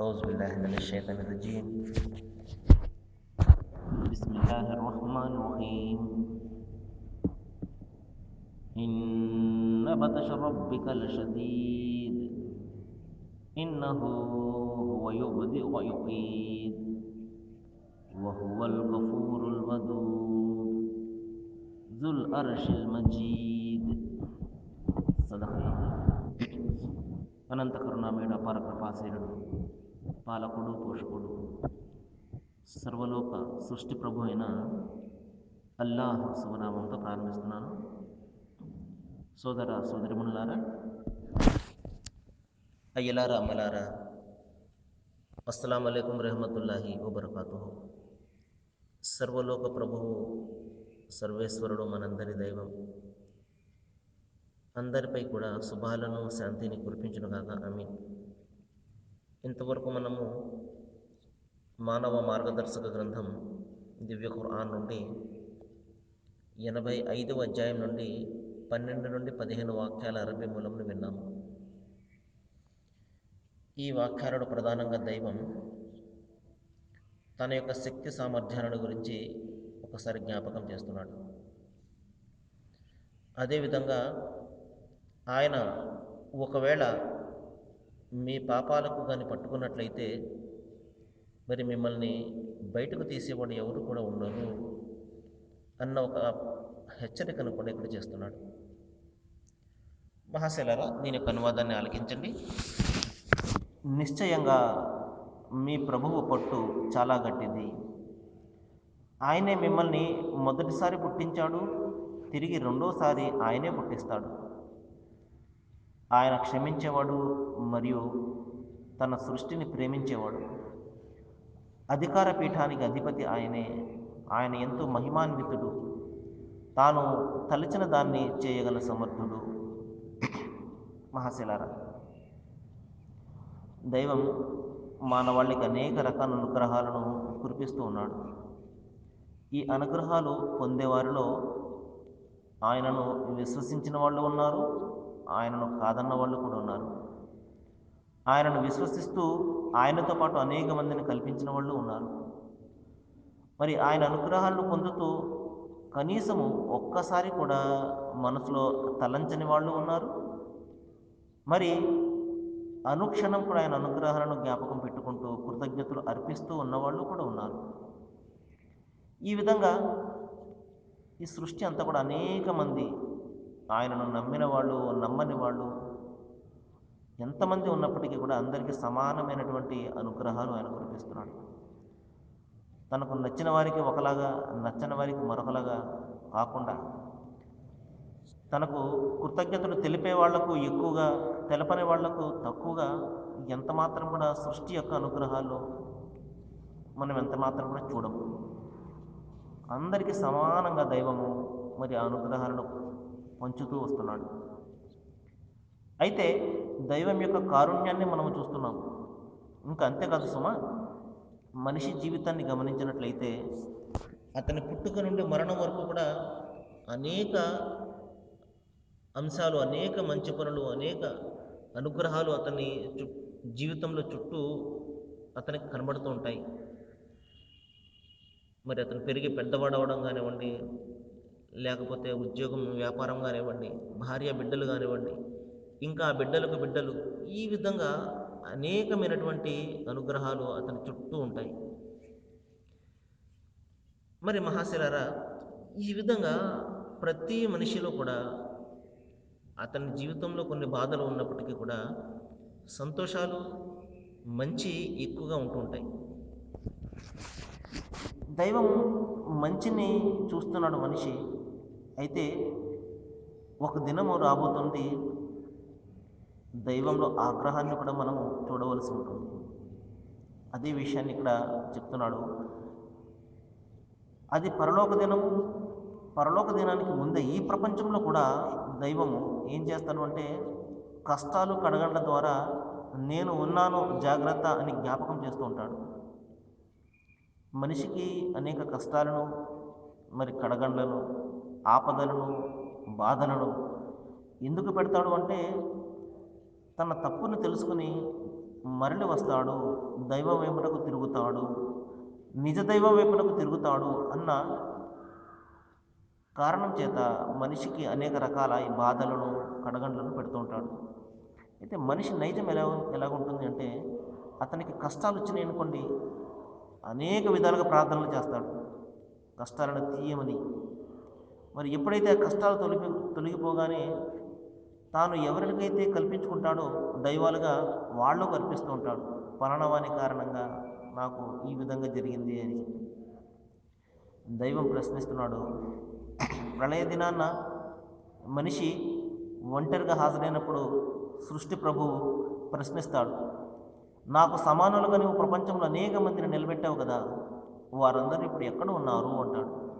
أعوذ بالله من الشيطان الرجيم بسم الله الرحمن الرحيم إن بطش ربك لشديد إنه هو يبدئ ويعيد وهو الغفور الودود ذو الأرش المجيد صدق الله అనంత కరుణామయుడు అపార కృపాశీలుడు పాలకుడు పోషకుడు. సర్వలోక సృష్టి ప్రభు అయిన అల్లాహ్ శుభనామంతో ప్రారంభిస్తున్నాను. సోదర సోదరిమునులారా అయ్యలారా అమ్మలారా అస్సలం అయికం రహమతుల్లాహి వబర్కాతు సర్వలోక ప్రభువు సర్వేశ్వరుడు మనందరి దైవం. అందరిపై కూడా శుభాలను శాంతిని కురిపించును కాక ఆమె ఇంతవరకు మనము మానవ మార్గదర్శక గ్రంథం దివ్య ఖురాన్ నుండి ఎనభై ఐదవ అధ్యాయం నుండి పన్నెండు నుండి పదిహేను వాక్యాల అరబీ మూలంను విన్నాము. ఈ వాక్యాలను ప్రధానంగా దైవం తన యొక్క శక్తి సామర్థ్యాలను గురించి ఒకసారి జ్ఞాపకం చేస్తున్నాడు. అదేవిధంగా ఆయన ఒకవేళ మీ పాపాలకు కానీ పట్టుకున్నట్లయితే మరి మిమ్మల్ని బయటకు తీసేవాడు ఎవరు కూడా ఉండరు అన్న ఒక హెచ్చరికను కూడా ఇక్కడ చేస్తున్నాడు. మహాశైలరా దీని యొక్క అనువాదాన్ని ఆలకించండి. నిశ్చయంగా మీ ప్రభువు పట్టు చాలా గట్టిది. ఆయనే మిమ్మల్ని మొదటిసారి పుట్టించాడు తిరిగి రెండోసారి ఆయనే పుట్టిస్తాడు. ఆయన క్షమించేవాడు మరియు తన సృష్టిని ప్రేమించేవాడు. అధికార పీఠానికి అధిపతి ఆయనే. ఆయన ఎంతో మహిమాన్వితుడు. తాను తలచిన దాన్ని చేయగల సమర్థుడు. మహాశిలార దైవం మానవాళికి అనేక రకాల అనుగ్రహాలను కురిపిస్తూ ఉన్నాడు. ఈ అనుగ్రహాలు పొందేవారిలో ఆయనను విశ్వసించిన వాళ్ళు ఉన్నారు. ఆయనను కాదన్న వాళ్ళు కూడా ఉన్నారు. ఆయనను విశ్వసిస్తూ ఆయనతో పాటు అనేక మందిని కల్పించిన వాళ్ళు ఉన్నారు. మరి ఆయన అనుగ్రహాలను పొందుతూ కనీసము ఒక్కసారి కూడా మనసులో తలంచని వాళ్ళు ఉన్నారు. మరి అనుక్షణం కూడా ఆయన అనుగ్రహాలను జ్ఞాపకం పెట్టుకుంటూ కృతజ్ఞతలు అర్పిస్తూ ఉన్నవాళ్ళు కూడా ఉన్నారు. ఈ విధంగా ఈ సృష్టి అంతా కూడా అనేక మంది ఆయనను నమ్మిన వాళ్ళు నమ్మని వాళ్ళు ఎంతమంది ఉన్నప్పటికీ కూడా అందరికీ సమానమైనటువంటి అనుగ్రహాలు ఆయన కురిపిస్తున్నాడు. తనకు నచ్చిన వారికి ఒకలాగా నచ్చని వారికి మరొకలాగా కాకుండా తనకు కృతజ్ఞతలు తెలిపే వాళ్ళకు ఎక్కువగా తెలపని వాళ్ళకు తక్కువగా ఎంత మాత్రం కూడా సృష్టి యొక్క అనుగ్రహాలు మనం ఎంత మాత్రం కూడా చూడము. అందరికీ సమానంగా దైవము మరి ఆ అనుగ్రహాలను వంచుతూ వస్తున్నాడు. అయితే దైవం యొక్క కారుణ్యాన్ని మనం చూస్తున్నాం. ఇంకా అంతేకాదు సుమ మనిషి జీవితాన్ని గమనించినట్లయితే అతని పుట్టుక నుండి మరణం వరకు కూడా అనేక అంశాలు అనేక మంచి పనులు అనేక అనుగ్రహాలు అతని చు జీవితంలో చుట్టూ అతనికి కనబడుతూ ఉంటాయి. మరి అతను పెరిగి పెద్దవాడవడం కానివ్వండి లేకపోతే ఉద్యోగం వ్యాపారం కానివ్వండి భార్య బిడ్డలు కానివ్వండి ఇంకా బిడ్డలకు బిడ్డలు ఈ విధంగా అనేకమైనటువంటి అనుగ్రహాలు అతని చుట్టూ ఉంటాయి. మరి మహాశిలారా ఈ విధంగా ప్రతి మనిషిలో కూడా అతని జీవితంలో కొన్ని బాధలు ఉన్నప్పటికీ కూడా సంతోషాలు మంచి ఎక్కువగా ఉంటూ ఉంటాయి. దైవం మంచిని చూస్తున్నాడు మనిషి అయితే ఒక దినము రాబోతుంది. దైవంలో ఆగ్రహాన్ని కూడా మనము చూడవలసి ఉంటుంది. అదే విషయాన్ని ఇక్కడ చెప్తున్నాడు. అది పరలోక దినము పరలోక దినానికి ముందే ఈ ప్రపంచంలో కూడా దైవము ఏం చేస్తాడు అంటే కష్టాలు కడగండ్ల ద్వారా నేను ఉన్నాను జాగ్రత్త అని జ్ఞాపకం చేస్తూ ఉంటాడు. మనిషికి అనేక కష్టాలను మరి కడగండ్లను ఆపదలను బాధలను ఎందుకు పెడతాడు అంటే తన తప్పును తెలుసుకుని మరలి వస్తాడు దైవ వైపునకు తిరుగుతాడు నిజ దైవం వైపునకు తిరుగుతాడు అన్న కారణం చేత మనిషికి అనేక రకాల ఈ బాధలను కడగండ్లను పెడుతూ ఉంటాడు. అయితే మనిషి నైజం ఎలా ఎలాగుంటుంది అంటే అతనికి కష్టాలు వచ్చినాయి అనుకోండి అనేక విధాలుగా ప్రార్థనలు చేస్తాడు. కష్టాలను తీయమని మరి ఎప్పుడైతే ఆ కష్టాలు తొలగి తొలగిపోగానే తాను ఎవరికైతే కల్పించుకుంటాడో దైవాలుగా వాళ్ళు కల్పిస్తూ ఉంటాడు పలానవాని కారణంగా నాకు ఈ విధంగా జరిగింది అని దైవం ప్రశ్నిస్తున్నాడు. ప్రళయ దినాన్న మనిషి ఒంటరిగా హాజరైనప్పుడు సృష్టి ప్రభువు ప్రశ్నిస్తాడు. నాకు సమానులుగా నువ్వు ప్రపంచంలో అనేక మందిని నిలబెట్టావు కదా వారందరూ ఇప్పుడు ఎక్కడ ఉన్నారు అంటాడు.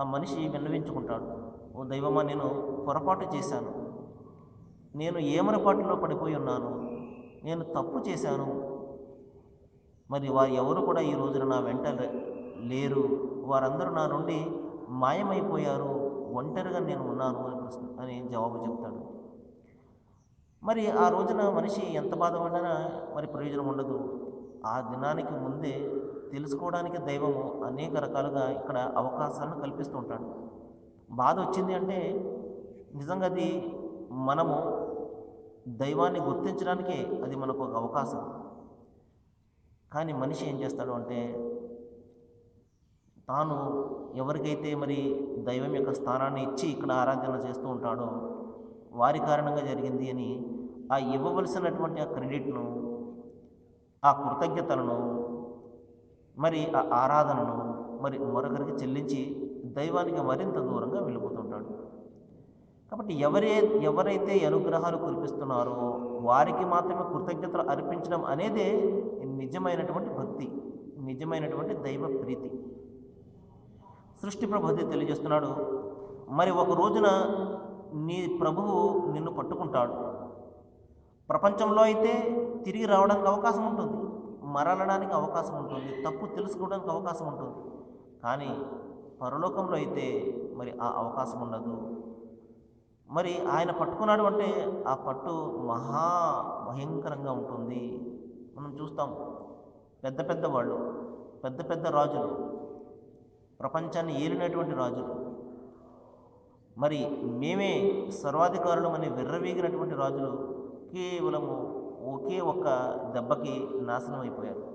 ఆ మనిషి విన్నవించుకుంటాడు. ఓ దైవమా నేను పొరపాటు చేశాను. నేను ఏమరపాటులో పడిపోయి ఉన్నాను. నేను తప్పు చేశాను. మరి వారు ఎవరు కూడా ఈ రోజున నా వెంట లేరు. వారందరూ నా నుండి మాయమైపోయారు. ఒంటరిగా నేను ఉన్నాను అని ప్రశ్న అని జవాబు చెప్తాడు. మరి ఆ రోజున మనిషి ఎంత బాధపడినా మరి ప్రయోజనం ఉండదు. ఆ దినానికి ముందే తెలుసుకోవడానికి దైవము అనేక రకాలుగా ఇక్కడ అవకాశాలను కల్పిస్తూ ఉంటాడు. బాధ వచ్చింది అంటే నిజంగా అది మనము దైవాన్ని గుర్తించడానికే అది మనకు ఒక అవకాశం. కానీ మనిషి ఏం చేస్తాడు అంటే తాను ఎవరికైతే మరి దైవం యొక్క స్థానాన్ని ఇచ్చి ఇక్కడ ఆరాధన చేస్తూ ఉంటాడో వారి కారణంగా జరిగింది అని ఆ ఇవ్వవలసినటువంటి ఆ క్రెడిట్ను ఆ కృతజ్ఞతలను మరి ఆ ఆరాధనను మరి మరొకరికి చెల్లించి దైవానికి మరింత దూరంగా వెళ్ళిపోతుంటాడు. కాబట్టి ఎవరే ఎవరైతే అనుగ్రహాలు కురిపిస్తున్నారో వారికి మాత్రమే కృతజ్ఞతలు అర్పించడం అనేదే నిజమైనటువంటి భక్తి నిజమైనటువంటి దైవ ప్రీతి. సృష్టి ప్రభు తెలియజేస్తున్నాడు. మరి ఒక రోజున నీ ప్రభువు నిన్ను పట్టుకుంటాడు. ప్రపంచంలో అయితే తిరిగి రావడానికి అవకాశం ఉంటుంది. మరలడానికి అవకాశం ఉంటుంది తప్పు తెలుసుకోవడానికి అవకాశం ఉంటుంది. కానీ పరలోకంలో అయితే మరి ఆ అవకాశం ఉండదు. మరి ఆయన పట్టుకున్నాడు అంటే ఆ పట్టు మహా భయంకరంగా ఉంటుంది. మనం చూస్తాం పెద్ద పెద్ద వాళ్ళు పెద్ద పెద్ద రాజులు ప్రపంచాన్ని ఏలినటువంటి రాజులు. మరి మేమే సర్వాధికారులం అనే విర్రవీగినటువంటి రాజులు కేవలము ఒకే ఒక్క దెబ్బకి నాశనం అయిపోయారు.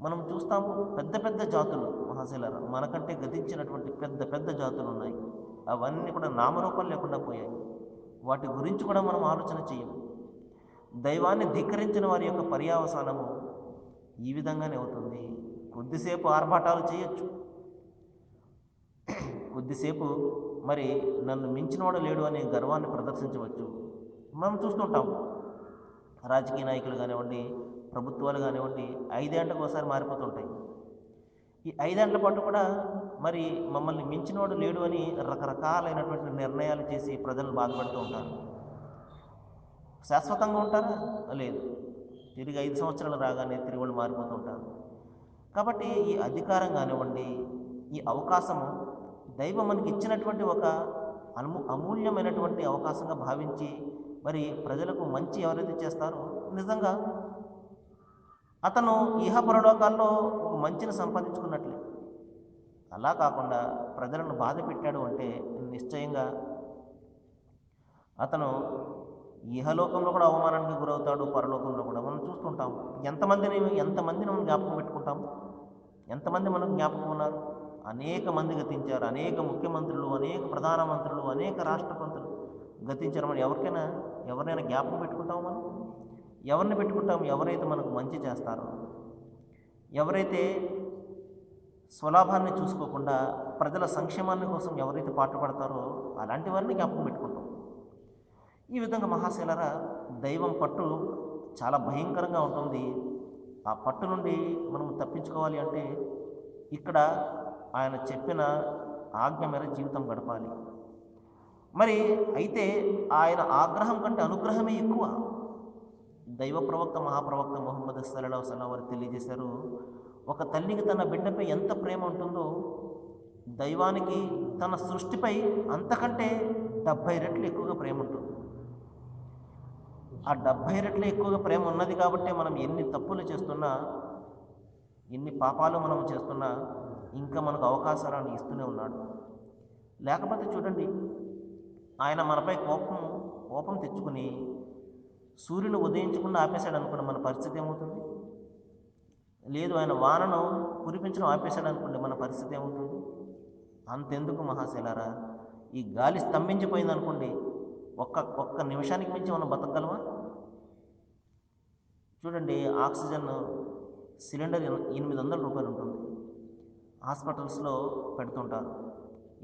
మనం చూస్తాము పెద్ద పెద్ద జాతులు మహాశిలర మనకంటే గతించినటువంటి పెద్ద పెద్ద జాతులు ఉన్నాయి. అవన్నీ కూడా నామరూపాలు లేకుండా పోయాయి. వాటి గురించి కూడా మనం ఆలోచన చేయం దైవాన్ని ధిక్కరించిన వారి యొక్క పర్యావసానము ఈ విధంగానే అవుతుంది. కొద్దిసేపు ఆర్భాటాలు చేయొచ్చు. కొద్దిసేపు మరి నన్ను మించినవాడు లేడు అనే గర్వాన్ని ప్రదర్శించవచ్చు. మనం చూస్తుంటాము రాజకీయ నాయకులు కానివ్వండి ప్రభుత్వాలు కానివ్వండి ఐదేంటకు ఒకసారి మారిపోతుంటాయి. ఈ ఐదేండ్ల పాటు కూడా మరి మమ్మల్ని మించినోడు లేడు అని రకరకాలైనటువంటి నిర్ణయాలు చేసి ప్రజలను బాధపడుతూ ఉంటారు. శాశ్వతంగా ఉంటారా? లేదు. తిరిగి ఐదు సంవత్సరాలు రాగానే తిరిగి వాళ్ళు మారిపోతూ ఉంటారు. కాబట్టి ఈ అధికారం కానివ్వండి ఈ అవకాశము దైవం మనకి ఇచ్చినటువంటి ఒక అము అమూల్యమైనటువంటి అవకాశంగా భావించి మరి ప్రజలకు మంచి ఎవరైతే చేస్తారో నిజంగా అతను ఇహ పరలోకాల్లో ఒక మంచిని సంపాదించుకున్నట్లే. అలా కాకుండా ప్రజలను బాధ పెట్టాడు అంటే నిశ్చయంగా అతను ఇహలోకంలో కూడా అవమానానికి గురవుతాడు పరలోకంలో కూడా. మనం చూస్తుంటాం ఎంతమందిని ఎంతమందిని మనం జ్ఞాపకం పెట్టుకుంటాం? ఎంతమంది మనకు జ్ఞాపకం ఉన్నారు? అనేక మంది గతించారు అనేక ముఖ్యమంత్రులు అనేక ప్రధానమంత్రులు అనేక రాష్ట్రపతులు గతించారు. మనం ఎవరికైనా ఎవరినైనా జ్ఞాపకం పెట్టుకుంటాం మనం? ఎవరిని పెట్టుకుంటాం ఎవరైతే మనకు మంచి చేస్తారో? ఎవరైతే స్వలాభాన్ని చూసుకోకుండా ప్రజల సంక్షేమాన్ని కోసం ఎవరైతే పాటుపడతారో అలాంటి వారిని జ్ఞాపకం పెట్టుకుంటాం. ఈ విధంగా మహాశైలర దైవం పట్టు చాలా భయంకరంగా ఉంటుంది. ఆ పట్టు నుండి మనం తప్పించుకోవాలి అంటే ఇక్కడ ఆయన చెప్పిన ఆజ్ఞ మేర జీవితం గడపాలి. మరి అయితే ఆయన ఆగ్రహం కంటే అనుగ్రహమే ఎక్కువ. దైవ ప్రవక్త మహాప్రవక్త మొహమ్మద్ సల్లా వసల్లం వారు తెలియజేశారు ఒక తల్లికి తన బిడ్డపై ఎంత ప్రేమ ఉంటుందో దైవానికి తన సృష్టిపై అంతకంటే డెబ్భై రెట్లు ఎక్కువగా ప్రేమ ఉంటుంది. ఆ డెబ్భై రెట్లు ఎక్కువగా ప్రేమ ఉన్నది కాబట్టి మనం ఎన్ని తప్పులు చేస్తున్నా ఎన్ని పాపాలు మనం చేస్తున్నా ఇంకా మనకు అవకాశాలను ఇస్తూనే ఉన్నాడు. లేకపోతే చూడండి ఆయన మనపై కోపం కోపం తెచ్చుకుని సూర్యుని ఉదయించకుండా ఆపేశాడు అనుకోండి మన పరిస్థితి ఏమవుతుంది? లేదు ఆయన వానను కురిపించడం ఆపేశాడు అనుకోండి మన పరిస్థితి ఏమవుతుంది? అంతెందుకు మహాశైలారా? ఈ గాలి స్తంభించిపోయింది అనుకోండి ఒక్క ఒక్క నిమిషానికి మించి మనం బతకగలమా? చూడండి ఆక్సిజన్ సిలిండర్ ఎనిమిది వందల రూపాయలు ఉంటుంది. హాస్పిటల్స్లో పెడుతుంటారు.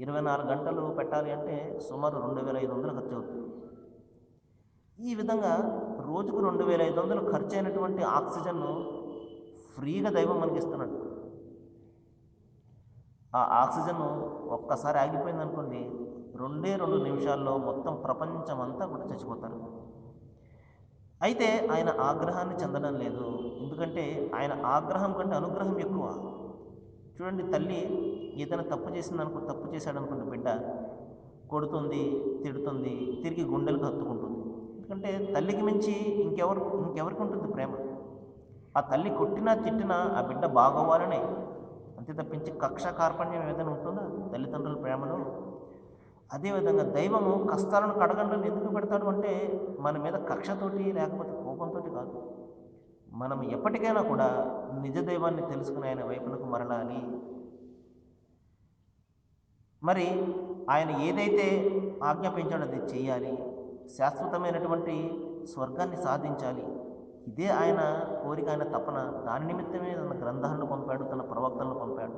ఇరవై నాలుగు గంటలు పెట్టాలి అంటే సుమారు రెండు వేల ఐదు వందలు ఖర్చు అవుతుంది. ఈ విధంగా రోజుకు రెండు వేల ఐదు వందలు ఖర్చు అయినటువంటి ఆక్సిజన్ను ఫ్రీగా దైవం మనకి ఇస్తున్నాడు ఆ ఆక్సిజన్ ఒక్కసారి ఆగిపోయింది అనుకోండి రెండే రెండు నిమిషాల్లో మొత్తం ప్రపంచం అంతా కూడా చచ్చిపోతారు. అయితే ఆయన ఆగ్రహాన్ని చెందడం లేదు. ఎందుకంటే ఆయన ఆగ్రహం కంటే అనుగ్రహం ఎక్కువ. చూడండి తల్లి ఏదైనా తప్పు చేసింది అనుకో తప్పు చేశాడనుకోండి బిడ్డ కొడుతుంది తిడుతుంది తిరిగి గుండెలకు హత్తుకుంటుంది ఎందుకంటే తల్లికి మించి ఇంకెవరు ఇంకెవరికి ఉంటుంది ప్రేమ? ఆ తల్లి కొట్టినా తిట్టినా ఆ బిడ్డ బాగోవాలనే అంతే తప్పించి కక్ష కార్పణ్యం ఏదైనా ఉంటుందా తల్లిదండ్రుల ప్రేమలో? అదేవిధంగా దైవము కష్టాలను కడగండ్లను ఎందుకు పెడతాడు అంటే మన మీద కక్షతోటి లేకపోతే కోపంతో కాదు. మనం ఎప్పటికైనా కూడా నిజ దైవాన్ని తెలుసుకుని ఆయన వైపునకు మరలాలి. మరి ఆయన ఏదైతే ఆజ్ఞాపించాడో అది చేయాలి. శాశ్వతమైనటువంటి స్వర్గాన్ని సాధించాలి. ఇదే ఆయన కోరిక ఆయన తపన. దాని నిమిత్తమే తన గ్రంథాలను పంపాడు తన ప్రవక్తలను పంపాడు.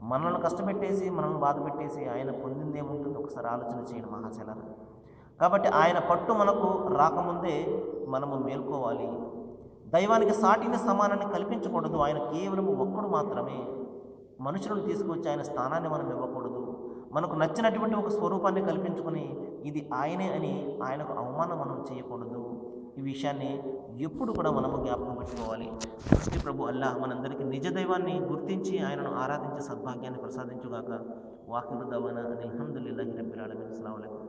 మనల్ని కష్టపెట్టేసి మనల్ని బాధ పెట్టేసి ఆయన పొందింది ఏముంటుంది? ఒకసారి ఆలోచన చేయండి మహాశలరా. కాబట్టి ఆయన పట్టు మనకు రాకముందే మనము మేల్కోవాలి. దైవానికి సాటిని సమానాన్ని కల్పించకూడదు. ఆయన కేవలం ఒక్కడు మాత్రమే. మనుషులను తీసుకొచ్చి ఆయన స్థానాన్ని మనం ఇవ్వకూడదు. మనకు నచ్చినటువంటి ఒక స్వరూపాన్ని కల్పించుకొని ఇది ఆయనే అని ఆయనకు అవమానం మనం చేయకూడదు. ఈ విషయాన్ని ఎప్పుడు కూడా మనము జ్ఞాపకం పెట్టుకోవాలి. సృష్టి ప్రభు అల్లాహ్ మనందరికీ నిజ దైవాన్ని గుర్తించి ఆయనను ఆరాధించే సద్భాగ్యాన్ని ప్రసాదించుగాక. వాకిరు దవాన అని అల్హమ్దుల్లాహి రబ్బిల్ ఆలమీన్. అస్సలాము